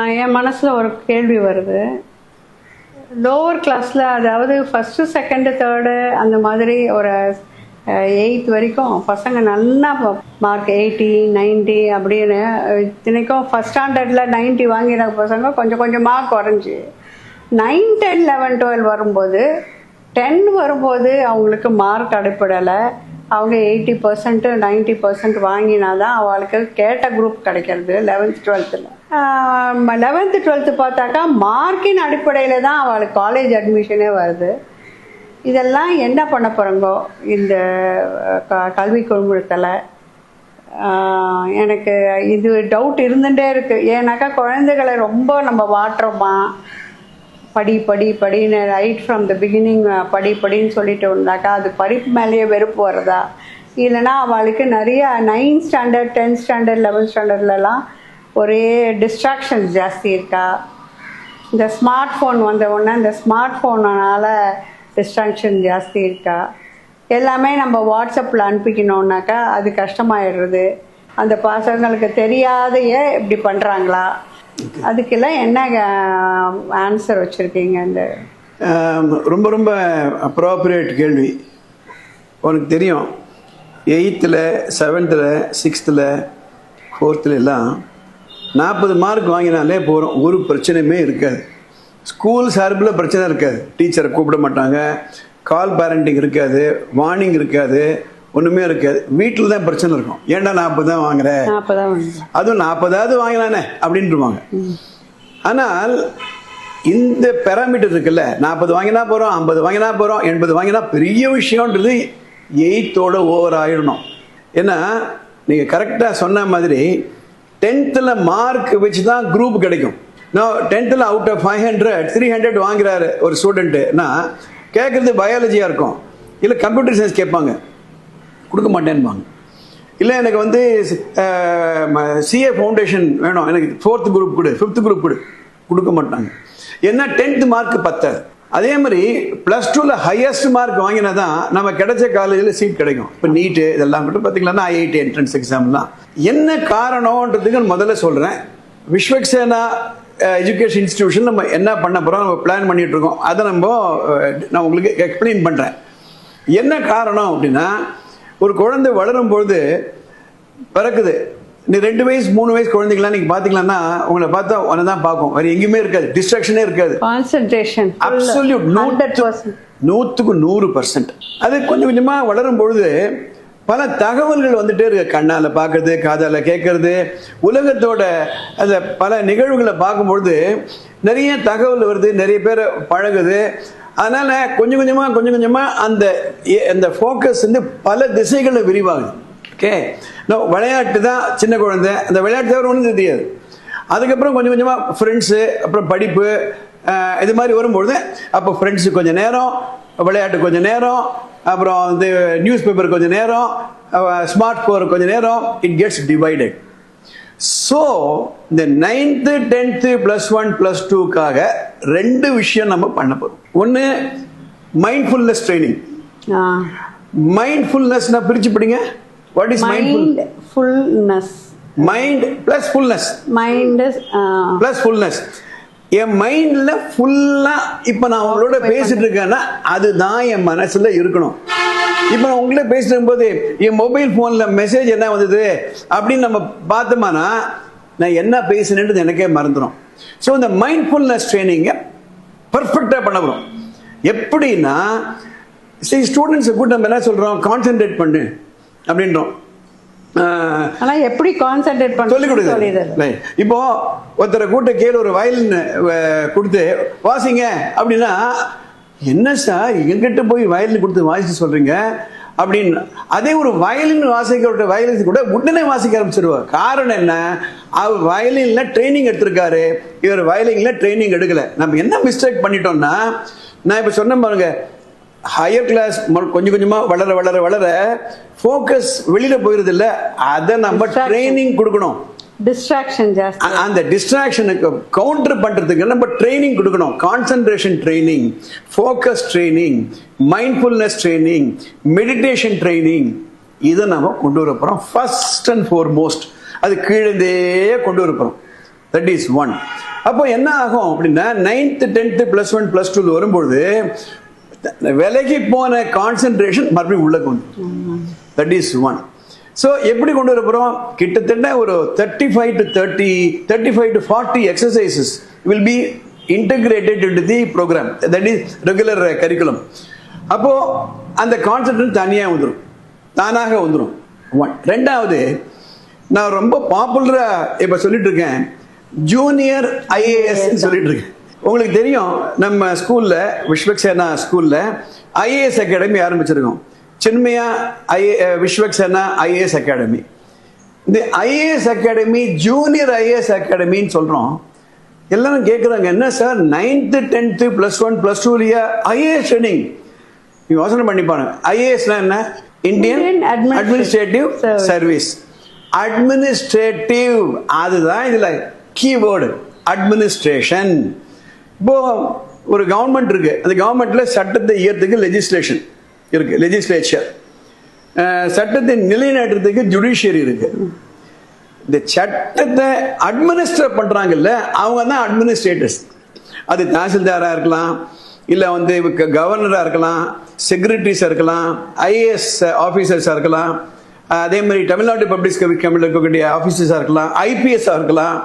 என் மனசில் ஒரு கேள்வி வருது. லோவர் கிளாஸில் அதாவது ஃபஸ்ட்டு செகண்டு தேர்டு அந்த மாதிரி ஒரு எயித் வரைக்கும் பசங்க நல்லா மார்க் எயிட்டி நைன்ட்டி அப்படின்னு இத்தனைக்கும் ஃபஸ்ட் ஸ்டாண்டர்டில் நைன்ட்டி வாங்கின பசங்க கொஞ்சம் கொஞ்சமாக குறைஞ்சி. நைன் டென் லெவன் டுவெல் வரும்போது டென் வரும்போது அவங்களுக்கு மார்க் அடிப்படலை. அவங்க எயிட்டி பர்சன்ட் நைன்ட்டி பர்சன்ட் வாங்கினா தான் அவளுக்கு கேட்ட குரூப் கிடைக்கிறது லெவன்த் டுவெல்த்தில் லெவன்த்து டுவெல்த்து பார்த்தாக்கா மார்க்கின் அடிப்படையில் தான் அவளுக்கு காலேஜ் அட்மிஷனே வருது. இதெல்லாம் என்ன பண்ண போகிறாங்கோ இந்த க கல்வி குழுமத்தில் எனக்கு இது டவுட் இருந்துகிட்டே இருக்குது ஏன்னாக்கா குழந்தைகளை ரொம்ப நம்ம வாட்டுறோமா? படி படி படின்னு ரைட் ஃப்ரம் த பிகினிங் படி படின்னு சொல்லிட்டு வந்தாக்கா அது படிப்பு மேலேயே வெறுப்பு வருதா இல்லைன்னா அவளுக்கு நிறைய ninth standard tenth standard eleventh ஸ்டாண்டர்ட்லலாம் ஒரே டிஸ்ட்ராக்ஷன்ஸ் ஜாஸ்தி இருக்கா? இந்த ஸ்மார்ட் ஃபோன் வந்த உடனே இந்த ஸ்மார்ட் ஃபோனால் டிஸ்ட்ராக்ஷன் ஜாஸ்தி இருக்கா? எல்லாமே நம்ம வாட்ஸ்அப்பில் அனுப்பிக்கணுன்னாக்கா அது கஷ்டமாயிடுறது. அந்த பசங்களுக்கு தெரியாதையே இப்படி பண்ணுறாங்களா அதுக்கெல்லாம் என்ன ஆன்சர் வச்சுருக்கீங்க அந்த? ரொம்ப ரொம்ப அப்ராப்ரியேட் கேள்வி. உனக்கு தெரியும் எயித்தில் செவன்த்தில் சிக்ஸ்த்தில் ஃபோர்த்தில் எல்லாம் நாற்பது மார்க் வாங்கினாலே போகிறோம் ஒரு பிரச்சனையுமே இருக்காது. ஸ்கூல் சார்பில் பிரச்சனை இருக்காது. டீச்சரை கூப்பிட மாட்டாங்க கால் பேரண்டிங் இருக்காது வார்னிங் இருக்காது. ஒன்றுமே இருக்காது. வீட்டில் தான் பிரச்சனை இருக்கும். ஏன்டா நாற்பது தான் வாங்குற? அப்போ தான் அதுவும் நாற்பதாவது வாங்கினானே அப்படின்ட்டுருவாங்க ஆனால் இந்த பேராமீட்டர் இருக்குல்ல நாற்பது வாங்கினா போகிறோம் ஐம்பது வாங்கினா போகிறோம் எண்பது வாங்கினா பெரிய விஷயம்ன்றது எயித்தோட ஓவர் ஆயிடணும். ஏன்னா நீங்கள் கரெக்டாக சொன்ன மாதிரி டென்த்தில் மார்க் வச்சு தான் குரூப் கிடைக்கும். நான் டென்த்தில் out of five hundred three hundred வாங்குறாரு ஒரு ஸ்டூடெண்ட்டுனா கேட்குறது பயாலஜியாக இருக்கும். இல்லை கம்ப்யூட்டர் சயின்ஸ் கேட்பாங்க. கொடுக்க மாட்டேன்பாங்க இல்லை எனக்கு வந்து சிஏ ஃபவுண்டேஷன் வேணும். எனக்கு ஃபோர்த் குரூப் கொடு ஃபிஃப்த் குரூப் கொடு. கொடுக்க மாட்டாங்க. ஏன்னா டென்த்து மார்க் பத்தாது. அதே மாதிரி ப்ளஸ் டூவில் ஹையஸ்ட் மார்க் வாங்கினா தான் நம்ம கிடைச்ச காலேஜில் சீட் கிடைக்கும். இப்போ நீட்டு இதெல்லாம் மட்டும் பார்த்தீங்கன்னா ஐஐடி என்ட்ரன்ஸ் எக்ஸாம்லாம் என்ன காரணம்ன்றதுக்கு முதல்ல சொல்கிறேன் விஸ்வக்சேனா எஜுகேஷன் இன்ஸ்டிடியூஷன் நம்ம என்ன பண்ண போகிறோம் நம்ம பிளான் பண்ணிகிட்ருக்கோம் அதை நம்ம நான் உங்களுக்கு எக்ஸ்பிளைன் பண்ணுறேன் என்ன காரணம் அப்படின்னா ஒரு குழந்தை வளரும் பொழுது பிறக்குது. நீ ரெண்டு வயசு மூணு வயசு குழந்தைங்களாம் நீங்க பாத்தீங்கன்னா உங்களை பார்த்தா உன்னை தான் பார்க்கும். வேற எங்கேயுமே இருக்காது. டிஸ்ட்ராக்ஷனே இருக்காது. கான்சன்ட்ரேஷன் அப்சல்யூட் நூற்றுக்கு நூறு பர்சன்ட் அது கொஞ்சம் கொஞ்சமா வளரும் பொழுது பல தகவல்கள் வந்துட்டே இருக்கு. கண்ணால பார்க்கறது காதால கேட்கறது உலகத்தோட அந்த பல நிகழ்வுகளை பார்க்கும்பொழுது நிறைய தகவல் வருது நிறைய பேர் பழகுது. அதனால கொஞ்சம் கொஞ்சமா கொஞ்சம் கொஞ்சமா அந்த அந்த ஃபோக்கஸ் வந்து பல திசைகளில் விரிவாகுது. ஓகே விளையாட்டு தான் சின்ன குழந்தை. அந்த விளையாட்டு தவிர ஒன்றும் தெரியாது. அதுக்கப்புறம் கொஞ்சம் கொஞ்சமாக ஃப்ரெண்ட்ஸு அப்புறம் படிப்பு இது மாதிரி வரும்பொழுது அப்போ ஃப்ரெண்ட்ஸு கொஞ்சம் நேரம் விளையாட்டு கொஞ்சம் நேரம் அப்புறம் வந்து நியூஸ் பேப்பர் கொஞ்சம் நேரம் ஸ்மார்ட் ஃபோன் கொஞ்சம் நேரம் இட் கெட்ஸ் டிவைடட் ஸோ இந்த ninth tenth plus one plus டூக்காக ரெண்டு விஷயம் நம்ம பண்ண போகிறோம் ஒன்று மைண்ட்ஃபுல்னஸ் ட்ரைனிங் மைண்ட்ஃபுல்னஸ்னா பிரிச்சு படிங்க. What is mindfulness mind plus fullness mind plus fullness என் மைண்டில் ஃபுல்லாக இப்போ நான் உங்களோட பேசிட்டு இருக்கேன்னா அதுதான் என் மனசில் இருக்கணும். இப்போ நான் உங்களே பேசிட்டு போது என் மொபைல் ஃபோனில் மெசேஜ் என்ன வந்தது? அப்படின்னு நம்ம பார்த்தோம்னா நான் என்ன பேசினேன்றது எனக்கே மறந்துடும் ஸோ இந்த மைண்ட்ஃபுல்னஸ் ட்ரைனிங்கை பர்ஃபெக்டாக பண்ண போகிறோம் எப்படின்னா சரி ஸ்டூடெண்ட்ஸை கூட நம்ம என்ன சொல்கிறோம் கான்சென்ட்ரேட் பண்ணு அப்படின்றோம். ஆனா எப்படி கான்சென்ட்ரேட் பண்ண சொல்லிக் கொடுங்க. இப்போ ஒருத்தரை கூட்ட கீழே ஒரு வயலின் கொடுத்து வாசிங்க அப்படின்னா என்ன சார் எங்கிட்ட போய் வயலின் கொடுத்து வாசிக்க சொல்றீங்க? அப்படின்னு அதே ஒரு வயலின் வாசிக்கிற வயலின் கூட உடனே வாசிக்க ஆரம்பிச்சிருவார் காரணம் என்ன? அவர் வயலின்ல ட்ரைனிங் எடுத்திருக்காரு. இவர் வயலின்ல ட்ரைனிங் எடுக்கல. நம்ம என்ன மிஸ்டேக் பண்ணிட்டோம்னா நான் இப்ப சொன்னேன் பாருங்க ஹையர் கிளாஸ் கொஞ்சம் கொஞ்சமா வளர வளர வளர ஃபோக்கஸ் வெளியில போயிருது இல்ல அதை நம்ம. ட்ரைனிங் கொடுக்கணும். டிஸ்ட்ராக்ஷன் ஜாஸ்தி அந்த டிஸ்ட்ராக்ஷனுக்கு கவுண்டர் பண்றதுக்கு நம்ம ட்ரைனிங் கொடுக்கணும். Concentration training focus training mindfulness training meditation training இதை நம்ம கொண்டு வர போறோம். ஃபர்ஸ்ட் அண்ட் ஃபோர்மோஸ்ட் அது கீழே கொண்டு வர போறோம். தட் இஸ் ஒன் அப்போ என்ன ஆகும் அப்படின்னா ninth tenth plus one plus two வரும்பொழுது விலகி போன கான்சென்ட்ரேஷன் மறுபடியும் உள்ள கொண்டு தட் இஸ் ஒன் ஸோ எப்படி கொண்டு வர போகிறோம் கிட்டத்தட்ட ஒரு thirty five to thirty thirty five to forty exercises will be integrated into the program that is regular curriculum அப்போது அந்த கான்செப்ட் தனியாக வந்துடும் தானாக வந்துடும் ஒன் ரெண்டாவது நான் ரொம்ப பாப்புலராக இப்போ சொல்லிட்டு இருக்கேன் ஜூனியர் ஐஏஎஸ் சொல்லிட்டு இருக்கேன் உங்களுக்கு தெரியும் நம்ம ஸ்கூலில் விஸ்வக்சேனா ஸ்கூலில் ஐஏஎஸ் அகாடமி ஆரம்பிச்சிருக்கோம். சின்மயா ஐஏ விஸ்வக்சேனா ஐஏஎஸ் அகாடமி இந்த ஐஏஎஸ் அகாடமி ஜூனியர் ஐஏஎஸ் அகாடமின்னு சொல்றோம். எல்லாரும் கேட்குறாங்க என்ன sir? Ninth tenth plus one plus டூலியா IAS training நீங்க யோசனை பண்ணி பாருங்க. ஐஏஎஸ்னா என்ன? Indian administrative. சர்வீஸ் அட்மினிஸ்ட்ரேட்டிவ் அதுதான் இதுல கீவேர்டு அட்மினிஸ்ட்ரேஷன் இப்போ ஒரு கவர்மெண்ட் இருக்கு. அந்த கவர்மெண்ட்ல சட்டத்தை இயறதுக்கு லெஜிஸ்லேஷன் இருக்கு லெஜிஸ்லேச்சர் சட்டத்தை நிலைநாட்டுறதுக்கு ஜுடிஷியரி இருக்கு. இந்த சட்டத்தை அட்மினிஸ்டர் பண்றாங்கல்ல அவங்க தான் அட்மினிஸ்ட்ரேட்டர்ஸ் அது தாசில்தாரா இருக்கலாம் இல்ல வந்து கவர்னரா இருக்கலாம் செக்ரட்டரிஸா இருக்கலாம் ஐஏஎஸ் ஆபீசர்ஸா இருக்கலாம் அதே மாதிரி தமிழ்நாடு பப்ளிக் கமிட்டியில் இருக்கக்கூடிய ஆஃபீஸர்ஸாக இருக்கலாம் ஐபிஎஸ்ஸாக இருக்கலாம்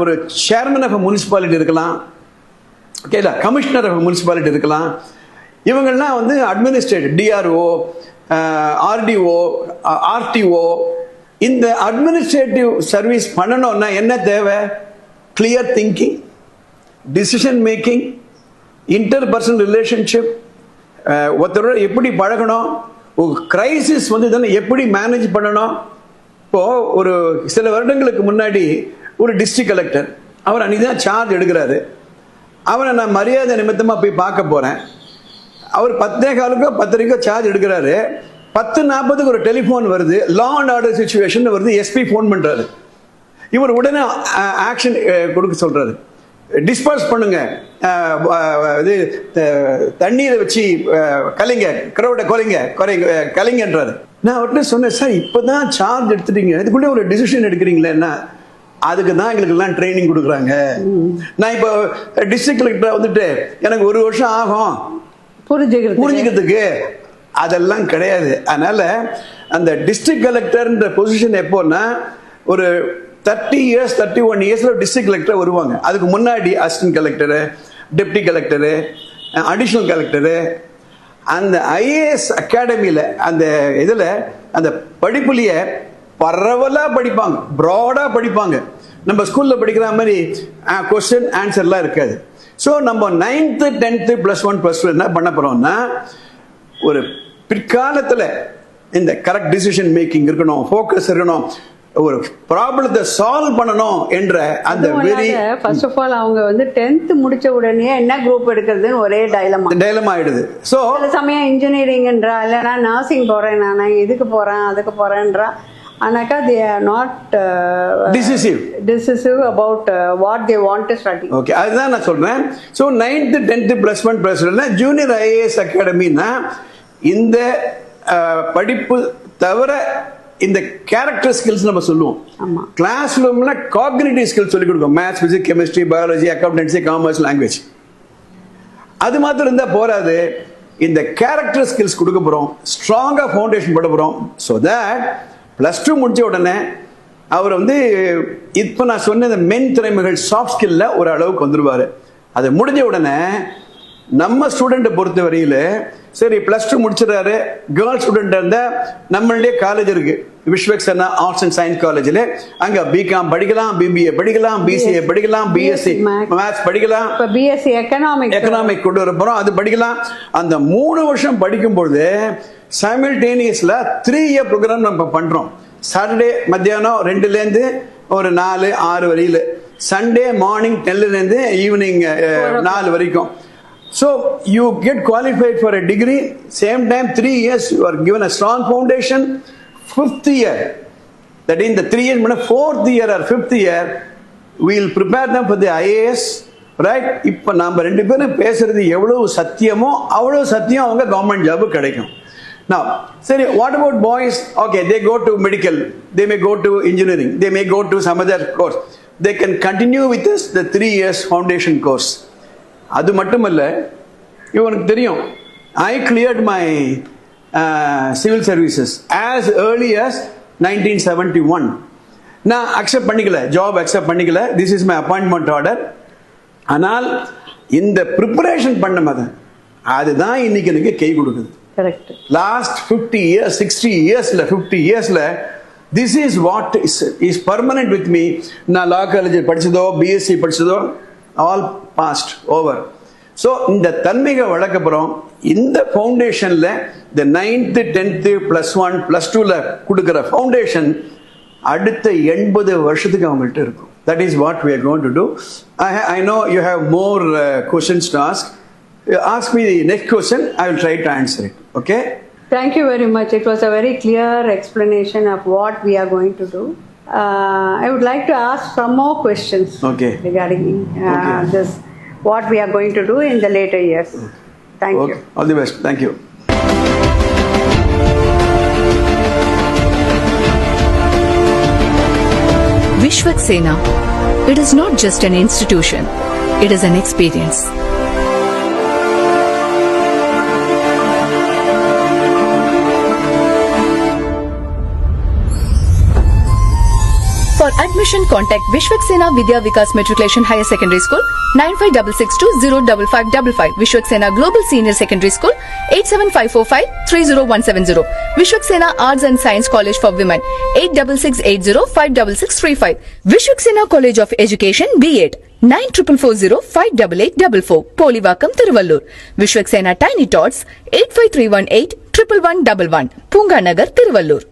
ஒரு சேர்மன் ஆஃப் முனிசிபாலிட்டி இருக்கலாம் ஓகேல கமிஷனர் ஆஃப் முனிசிபாலிட்டி இருக்கலாம் இவங்கள்லாம் வந்து அட்மினிஸ்ட்ரேட்டிவ் டிஆர்ஓ ஆர்டிஓ ஆர்டிஓ இந்த அட்மினிஸ்ட்ரேட்டிவ் சர்வீஸ் பண்ணணும்னா என்ன தேவை? Clear thinking decision making interpersonal relationship ஒருத்தரோட எப்படி பழகணும்? ஒரு கிரைசிஸ் வந்து இதெல்லாம் எப்படி மேனேஜ் பண்ணணும்? இப்போது ஒரு சில வருடங்களுக்கு முன்னாடி ஒரு டிஸ்ட்ரிக்ட் கலெக்டர் அவர் அன்னைக்கு தான் சார்ஜ் எடுக்கிறாரு. அவரை நான் மரியாதை நிமித்தமாக போய் பார்க்க போகிறேன் அவர் பத்தே காலுக்கோ பத்தரைக்கோ சார்ஜ் எடுக்கிறாரு. பத்து நாற்பதுக்கு ஒரு டெலிஃபோன் வருது. லா அண்ட் ஆர்டர் சுச்சுவேஷன் வருது. எஸ்பி ஃபோன் பண்றாரு. இவர் உடனே ஆக்ஷன் கொடுக்க சொல்றாரு. டிஸ்பர்ஸ் பண்ணுங்க. இது தண்ணீரை வச்சு கலைங்க. கிரௌட கொலைங்க குறைங்க அஹ், கலைங்கன்றாரு. நான் அவர்கிட்ட சொன்னேன் சார் இப்பதான் சார்ஜ் எடுத்துட்டீங்க. இதுக்குள்ளே ஒரு டிசிஷன் எடுக்கிறீங்களே என்ன? அதுக்கு தான் எங்களுக்கு எல்லாம் ட்ரைனிங் கொடுக்குறாங்க. நான் இப்போ டிஸ்ட்ரிக்ட் கலெக்டர் வந்துட்டு எனக்கு ஒரு வருஷம் ஆகும். புரிஞ்சுக்கிறதுக்கு. அதெல்லாம் கிடையாது. அதனால அந்த டிஸ்ட்ரிக்ட் கலெக்டர்ன்ற பொசிஷன் எப்போன்னா ஒரு தேர்ட்டி இயர்ஸ் தேர்ட்டி ஒன் இயர்ஸில் டிஸ்ட்ரிக்ட் கலெக்டர் வருவாங்க. அதுக்கு முன்னாடி assistant collector deputy collector additional collector அந்த ஐஏஎஸ் அகாடமியில் அந்த இதில் அந்த படிப்புலையே பரவலாக படிப்பாங்க. ப்ராடாக படிப்பாங்க. நம்ம ஸ்கூலில் படிக்கிற மாதிரி கொஸ்டின் ஆன்சர்லாம் இருக்காது. ஸோ நம்ம ninth tenth plus one plus two என்ன பண்ண போகிறோம்னா ஒரு பிற்காலத்தில் இந்த கரெக்ட் டிசிஷன் மேக்கிங் இருக்கணும் ஃபோக்கஸ் இருக்கணும் ஒரு ப்ராப்ளத்தை சால்வ் பண்ணணும் என்ற அந்த வெறி ஃபர்ஸ்ட் ஆஃப் ஆல் அவங்க வந்து டென்த் முடிச்ச உடனே என்ன குரூப் எடுக்கிறதுன்னு ஒரே டைலமா டைலம் ஆயிடுது. ஸோ சில சமயம் இன்ஜினியரிங்ன்றா இல்லைனா நர்சிங் போறேன் நான் இதுக்கு போறேன் அதுக்கு போறேன்றா ஆனாக்கா they are not decisive decisive about what they want to study okay அதுதான் நான் சொல்றேன். So ninth tenth plus one plus junior IAS அகாடமின்னா இந்த அஹ், படிப்பு தவிர இந்த கேரக்டர் ஸ்கில்ஸ் நம்ம சொல்லுவோம். கிளாஸ் ரூம்ல காக்னிட்டிவ் ஸ்கில்ஸ் சொல்லிக் கொடுக்கும் maths physics chemistry biology accountancy commerce language அது மாத்திரம் இருந்தா போராது இந்த கேரக்டர் ஸ்கில்ஸ் கொடுக்க போறோம். ஸ்ட்ராங்கா ஃபவுண்டேஷன் போட போறோம். ஸோ தட் ப்ளஸ் டூ முடிச்ச உடனே அவர் வந்து இப்போ நான் சொன்ன இந்த மென் திறமைகள் சாஃப்ட் ஸ்கில்ல ஒரு அளவுக்கு வந்துடுவார் அது முடிஞ்ச உடனே நம்ம ஸ்டூடெண்ட்டை பொறுத்த வரையில் சரி ப்ளஸ் டூ முடிச்சிடறாரு. கேர்ள்ஸ் ஸ்டூடெண்ட் இருந்தா நம்மளுடைய காலேஜ் இருக்கு. விஸ்வக்சனா ஆர்ட்ஸ் அண்ட் சயின்ஸ் காலேஜில் அங்க பிகாம் படிக்கலாம் பிபிஏ படிக்கலாம் பிசிஏ படிக்கலாம் பிஎஸ்சி. மேத்ஸ் படிக்கலாம். இப்போ பிஎஸ்சி எக்கனாமிக்ஸ் எக்கனாமிக் கொண்டு வர அது படிக்கலாம். அந்த மூணு வருஷம் படிக்கும் பொழுது சைமில்டேனியஸ்ல த்ரீ இயர் ப்ரோக்ராம் நம்ம பண்றோம். சாட்டர்டே மத்தியானம் ரெண்டுலேருந்து ஒரு நாலு ஆறு வரையில. சண்டே மார்னிங் டென்லேருந்து ஈவினிங் நாலு வரைக்கும். So you get qualified for a degree same time three years you are given a strong foundation fifth year that in the three years முன்ன fourth year or fifth year we'll prepare them for the IAS right இப்போ நாம ரெண்டு பேரும் பேசுறது எவ்வளவு சத்தியமோ அவ்வளவு சத்தியம் அவங்க கவர்மெண்ட் ஜாப் கிடைக்கும் now சரி what about boys okay they go to medical they may go to engineering they may go to some other course they can continue with us the three years foundation course அது மட்டுமல்ல இவனுக்கு தெரியும் I cleared my civil services as early as nineteen seventy one நான் accept பண்ணிக்கல job accept பண்ணிக்கல. This is my appointment order ஆனால் இந்த preparation பண்ண மதன் அதுதான் இன்னைக்கு எனக்கு கை கொடுக்குது. Correct last fifty years sixty இயர்ஸில் ஃபிஃப்டி இயர்ஸில் this is what is is permanent with me நான் லா காலேஜ் படிச்சதோ பிஎஸ்சி படிச்சதோ ஆல் பாஸ்ட் ஓவர் ஸோ இந்த தன்மைகள் வழக்கப்புறம் இந்த ஃபவுண்டேஷனில் இந்த ninth tenth plus one plus டூவில் கொடுக்குற ஃபவுண்டேஷன் அடுத்த எண்பது வருஷத்துக்கு அவங்கள்ட்ட இருக்கும் that is what we are going to do I I know you have more questions to ask ask me next question I will try to answer it okay Thank you very much. Was a very very clear explanation what what we are to do. Uh, I would like to ask some more questions Okay. regarding uh, Okay. this, what we are going to do in the later years. Thank okay you. all the best thank you Vishwak Sena. It is not just an institution, it is an experience. Admission contact Vishwaksena Vidya Vikas matriculation higher secondary school nine five double six two zero double five double five Vishwaksena global senior secondary school eight seven five four five three zero one seven zero Vishwaksena arts and science college for women eight double six eight zero five double six three five Vishwaksena college of education B eight nine triple four zero five double eight double four Polivakkam Tiruvallur Vishwaksena tiny tots eight five three one eight triple one double one Poonga Nagar Tiruvallur